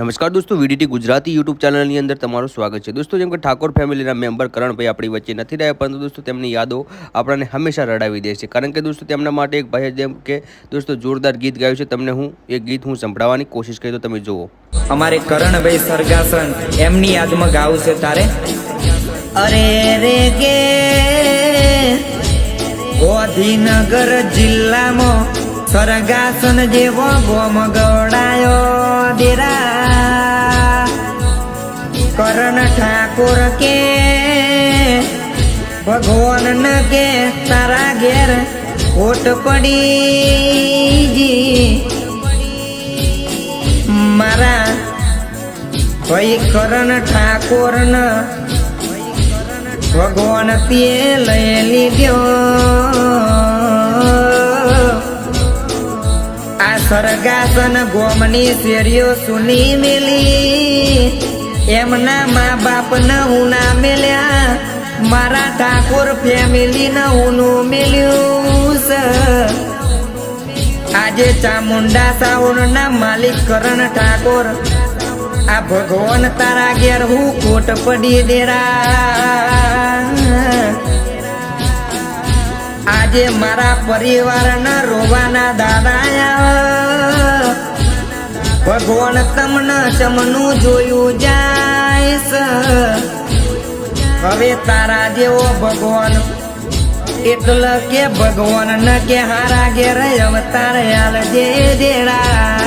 નમસ્કાર દોસ્તો VDT Gujarati YouTube ચેનલની અંદર તમારું સ્વાગત છે. દોસ્તો જેમ કે ઠાકોર ફેમિલીના મેમ્બર કરણભાઈ આપણી વચ્ચે નથી રહ્યા પરંતુ દોસ્તો તેમની યાદો આપણને હંમેશા રડાવી દે છે. કારણ કે દોસ્તો તેમના માટે એક ભાઈએ જેમ કે દોસ્તો જોરદાર ગીત ગાયું છે. તમને હું એ ગીત હું સંભળાવવાની કોશિશ કરી તો તમે જુઓ. અમારે કરણભાઈ સરગાસન એમની યાદમાં ગાવું છે તારે? અરે રે કે ગોધીનગર જિલ્લામાં સરગાસન જેવો ગોમ ગવડાયો દેરા. કરણ ઠાકોર કે, ભગવાન ન કે તારા ઘેર ઓટ પડી મારા ભાઈ કરણ ઠાકોર ન ભગવાન તે લઈ લીધો. આ સરગાસન ગોમની શેરીઓ સુની મેલી. એમના મા બાપ ન હું ના મેલ્યા. મારા ઠાકોર ફેમિલી ન હું નું મેલ્યું છે આજે ચામુંડા સાઉન ના માલિક કરણ ઠાકોર. આ ભગવાન તારા ઘેર હું કોટ પડી દેરા આજે મારા પરિવારના રોવાના દાદા ભગવાન તમને ચમનું જોયું જાય. હવે તારા જેવો ભગવાન એટલે કે ભગવાન ન કે હારા ઘેર અવતાર હાલ જે દેરા